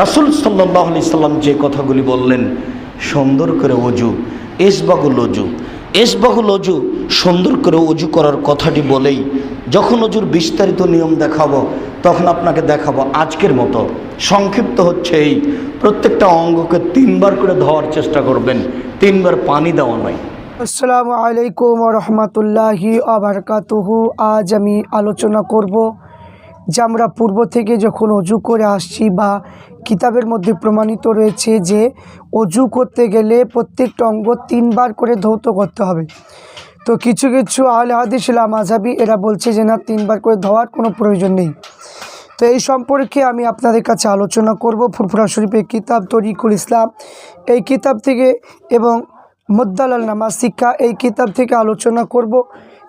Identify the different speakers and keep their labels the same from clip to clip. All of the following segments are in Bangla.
Speaker 1: রাসুল সাল্লাহ সাল্লাম যে কথাগুলি বললেন, সুন্দর করে অজু এসবাগুল অজু এসবাগুল অজু সুন্দর করে অজু করার কথাটি বলেই যখন অজুর বিস্তারিত নিয়ম দেখাবো, তখন আপনাকে দেখাবো আজকের মতো। সংক্ষিপ্ত হচ্ছে এই, প্রত্যেকটা অঙ্গকে তিনবার করে ধোয়ার চেষ্টা করবেন, তিনবার পানি দেওয়া নয়।
Speaker 2: আসসালামু আলাইকুম রহমতুল্লাহি আবরকাতুহু আজ আমি আলোচনা করব যে আমরা পূর্ব থেকে যখন অজু করে আসছি বা কিতাবের মধ্যে প্রমাণিত রয়েছে যে অজু করতে গেলে প্রত্যেকটা অঙ্গ তিনবার করে ধৌত করতে হবে। তো কিছু কিছু আহলে হাদিস মাঝাবি এরা বলছে যে না, তিনবার করে ধোয়ার কোনো প্রয়োজন নেই। তো এই সম্পর্কে আমি আপনাদের কাছে আলোচনা করব। ফুরফুরা শরীফের কিতাব তরিকুল ইসলাম এই কিতাব থেকে এবং মুদ্দালাল নামাজ শিক্ষা এই কিতাব থেকে আলোচনা করব।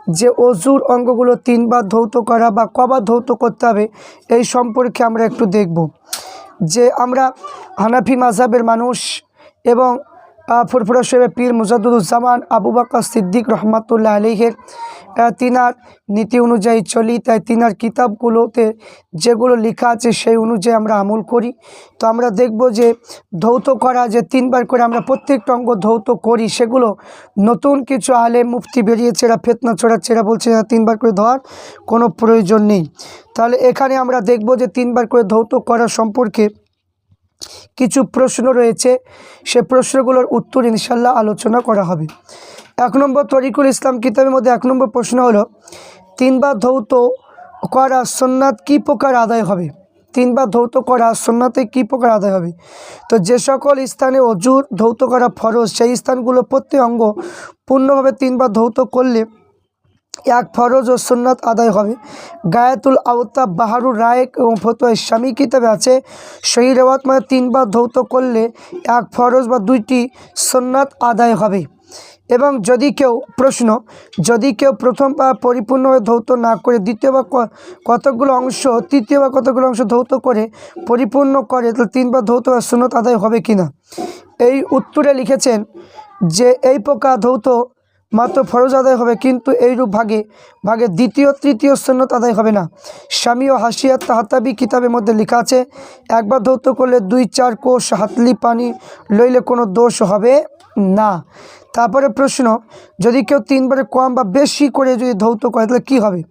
Speaker 2: যে অজুর অঙ্গগুলো তিনবার ধৌত করা বা কবার ধৌত করতে হবে, এই সম্পর্কে আমরা একটু দেখব। যে আমরা হানাফি মাঝাবের মানুষ এবং ফুরফুরা শরীফের পীর মুজাদুজ্জামান আবু বাক্কা সিদ্দিক রহমাতুল্লাহ আলিহের তিনার নীতি অনুযায়ী চলি, তাই তিনার কিতাবগুলোতে যেগুলো লেখা আছে সেই অনুযায়ী আমরা আমল করি। তো আমরা দেখব যে ধৌত করা, যে তিনবার করে আমরা প্রত্যেকটা অঙ্গ ধৌত করি, সেগুলো নতুন কিছু আলে মুফতি বেরিয়েছে, এরা ফেতনা ছড়াচ্ছে, এরা বলছে তিনবার করে ধোয়ার কোনো প্রয়োজন নেই। তাহলে এখানে আমরা দেখব যে তিনবার করে ধৌত করা সম্পর্কে কিছু প্রশ্ন রয়েছে। সে প্রশ্নগুলোর উত্তর ইনশাল্লাহ আলোচনা করা হবে। এক নম্বর তরিকুল ইসলাম কিতাবের মধ্যে এক নম্বর প্রশ্ন হলো, তিনবার ধৌত করা সন্ন্যাত কী প্রকার আদায় হবে? তিনবার ধৌত করা সন্ন্যাতে কী প্রকার আদায় হবে? তো যে সকল স্থানে অজুর ধৌত করা ফরজ, সেই স্থানগুলো প্রত্যেক অঙ্গ পূর্ণভাবে তিনবার ধৌত করলে এক ফরজ ও সুন্নাত আদায় হবে। গায়াতুল আওতা বাহারুর রায়েক এবং ফতোয়া স্বামী কিতাবে আছে সেই রেওয়াত মানে তিনবার ধৌত করলে এক ফরজ বা দুইটি সুন্নাত আদায় হবে। এবং যদি কেউ, প্রশ্ন, যদি কেউ প্রথম বা পরিপূর্ণভাবে ধৌত না করে, দ্বিতীয় বা কতকগুলো অংশ, তৃতীয় বা কতগুলো অংশ ধৌত করে পরিপূর্ণ করে, তাহলে তিনবার ধৌত বা সুন্নত আদায় হবে কি না এই উত্তরে লিখেছেন যে, এই প্রকার ধৌত মাত্র ফরজ আদায় হবে, কিন্তু এইরূপ ভাগে ভাগে দ্বিতীয়, তৃতীয় সন্ন্যত আদায় হবে না। স্বামী ও হাসিয়াত তাহাতাবি কিতাবের মধ্যে লেখা আছে, একবার ধৌত করলে দুই চার কোষ হাতলি পানি লইলে কোনো দোষ হবে না। তারপরে প্রশ্ন, যদি কেউ তিনবারে কম বা বেশি করে যদি ধৌত করে, তাহলে কী হবে?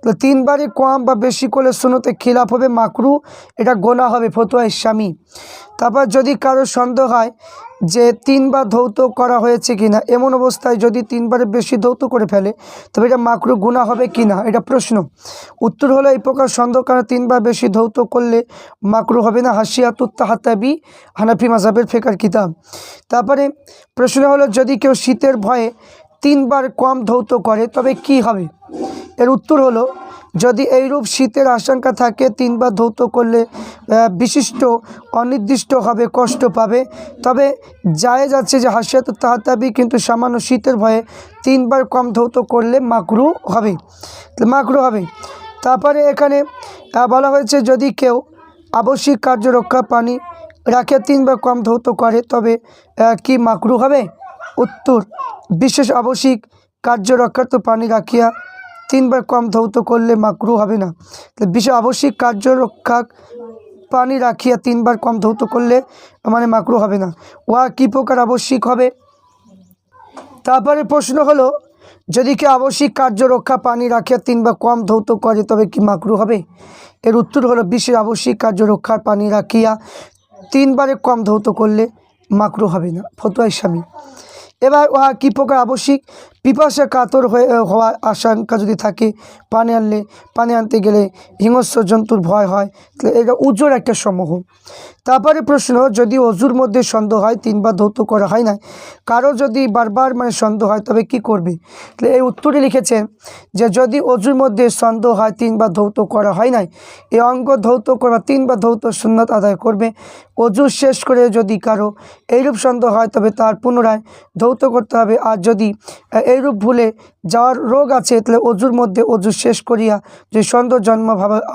Speaker 2: তাহলে তিনবারে কম বা বেশি করলে শুনোতে খিলাফ হবে, মাকরু, এটা গোনা হবে, ফতুয়া স্বামী তারপর যদি কারও সন্দেহ হয় যে তিনবার ধৌত করা হয়েছে কিনা, এমন অবস্থায় যদি তিনবারে বেশি ধৌত করে ফেলে, তবে এটা মাকরু গুণা হবে কিনা? এটা প্রশ্ন। উত্তর হলো এই প্রকার সন্দেহ কারণ তিনবার বেশি ধৌত করলে মাকরু হবে না। হাসিয়াতুত্তাহাতাবি হানাফি মাজাবের ফেকার কিতাব। তারপরে প্রশ্ন হলো, যদি কেউ শীতের ভয়ে তিনবার কম ধৌত করে, তবে কি হবে? এর উত্তর হলো যদি এইরূপ শীতের আশঙ্কা থাকে, তিনবার ধৌত করলে বিশিষ্ট অনির্দিষ্ট হবে, কষ্ট পাবে। তবে যায় যাচ্ছে যে হাসিয়াত তাহাতাবি কিন্তু সামান্য শীতের ভয়ে তিনবার কম ধৌত করলে মাকরু হবে। মাকরু হবে। তারপরে এখানে বলা হয়েছে যদি কেউ আবশ্যিক কার্য রক্ষা পানি রাখে, তিনবার কম ধৌত করে, তবে কি মাকরু হবে? উত্তর, বিশেষ আবশ্যিক কার্য রক্ষার্থ পানি রাখিয়া তিনবার কম ধৌত করলে মাকরু হবে না। বিশেষ আবশ্যিক কার্য রক্ষা পানি রাখিয়া তিনবার কম ধৌত করলে মানে মাকরু হবে না। উহা কী প্রকার আবশ্যিক হবে? তারপরে প্রশ্ন হলো, যদি কেউ আবশ্যিক কার্য রক্ষা পানি রাখিয়া তিনবার কম ধৌত করে, তবে কি মাকরু হবে? এর উত্তর হলো বিশেষ আবশ্যিক কার্য রক্ষার পানি রাখিয়া তিনবারে কম ধৌত করলে মাকরু হবে না। ফতুয়া স্বামী। এবার উহা কী প্রকার আবশ্যিক? পিপাসা কাতর হয়ে হওয়ার আশঙ্কা যদি থাকে, পানি আনলে, পানি আনতে গেলে হিংস্র জন্তুর ভয় হয়, তাহলে এটা উজোর একটা সমূহ। তারপরে প্রশ্ন, যদি অজুর মধ্যে সন্দেহ হয়, তিনবার ধৌত করা হয় না কারও যদি বারবার মানে সন্দেহ হয়, তবে কি করবে? তাহলে এই উত্তরে লিখেছেন যে, যদি অজুর মধ্যে সন্দেহ হয়, তিনবার ধৌত করা হয় নাই এই অঙ্গ ধৌত করা, তিনবার ধৌত সুন্নত আদায় করবে। অজু শেষ করে যদি কারও এইরূপ সন্দেহ হয়, তবে তার পুনরায় ধৌত করতে হবে। আর যদি এইরূপ ভুলে যাওয়ার রোগ আছে, তাহলে অজুর মধ্যে অজু শেষ করিয়া যদি সন্দেহ জন্ম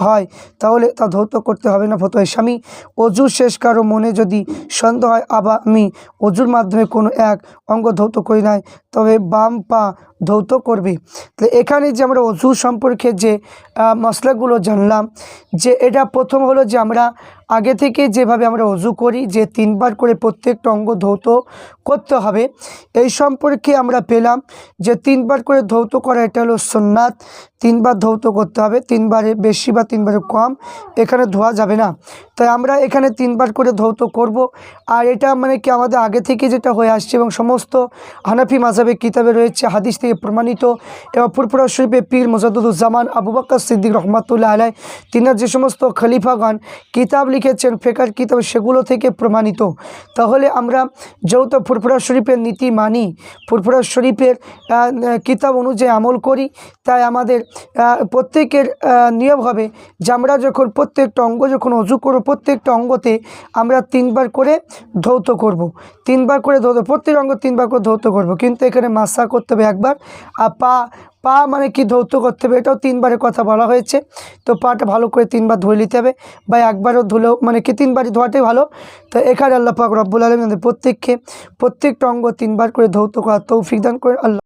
Speaker 2: হয়, তাহলে তা ধৌত করতে হবে না। ফতোয়। স্বামী, অজু শেষ কারও মনে যদি সন্দেহ হয়, আবার আমি অজুর মাধ্যমে কোনো এক অঙ্গ ধৌত করি নাই, তবে বাম পা ধৌত করবে। তো এখানে যে আমরা অজু সম্পর্কে যে মশলাগুলো জানলাম, যে এটা প্রথম হলো যে আমরা আগে থেকে যেভাবে আমরা অজু করি, যে তিনবার করে প্রত্যেকটা অঙ্গ ধৌত করতে হবে। এই সম্পর্কে আমরা পেলাম যে তিনবার করে ধৌত করা এটা হলো সোননাথ, তিনবার ধৌত করতে হবে, তিনবারে বেশি বা তিনবারে কম এখানে ধোয়া যাবে না। তাই আমরা এখানে তিনবার করে ধৌত করব। আর এটা মানে কি আমাদের আগে থেকে যেটা হয়ে আসছে এবং সমস্ত হানাফি মাঝাবের কিতাবে রয়েছে, হাদিস থেকে প্রমাণিত এবং ফুরফুরা শরীফে পীর মোজাদুজ্জামান আবু বাক্কর সিদ্দিক রহমাতুল্লাহ আলাই তিনার যে সমস্ত খলিফাগণ কিতাব লিখেছেন, ফেকার কিতাব সেগুলো থেকে প্রমাণিত তাহলে আমরা যেহেতু ফুরফুরা শরীফের নীতি মানি ফুরফুরা শরীফের কিতাব অনুযায়ী আমল করি তাই আমাদের প্রত্যেকের নিয়ম হবে যে আমরা যখন প্রত্যেকটা অঙ্গ যখন অজু করব, প্রত্যেকটা অঙ্গতে আমরা তিনবার করে ধৌত করব। তিনবার করে ধৌত, প্রত্যেক অঙ্গ তিনবার করে ধৌত করব। কিন্তু এখানে মাসা করতে হবে একবার আর পা পা মানে কি ধৌত করতে হবে? এটাও তিনবারের কথা বলা হয়েছে। তো পাটা ভালো করে তিনবার ধুয়ে নিতে হবে বা একবারও ধুলেও মানে কি তিনবারই ধোয়াটাই ভালো। তো এখানে আল্লাহ পাক রব্বুল আলম প্রত্যেককে প্রত্যেকটা অঙ্গ তিনবার করে ধৌত করার তৌফিক দান করে আল্লাহ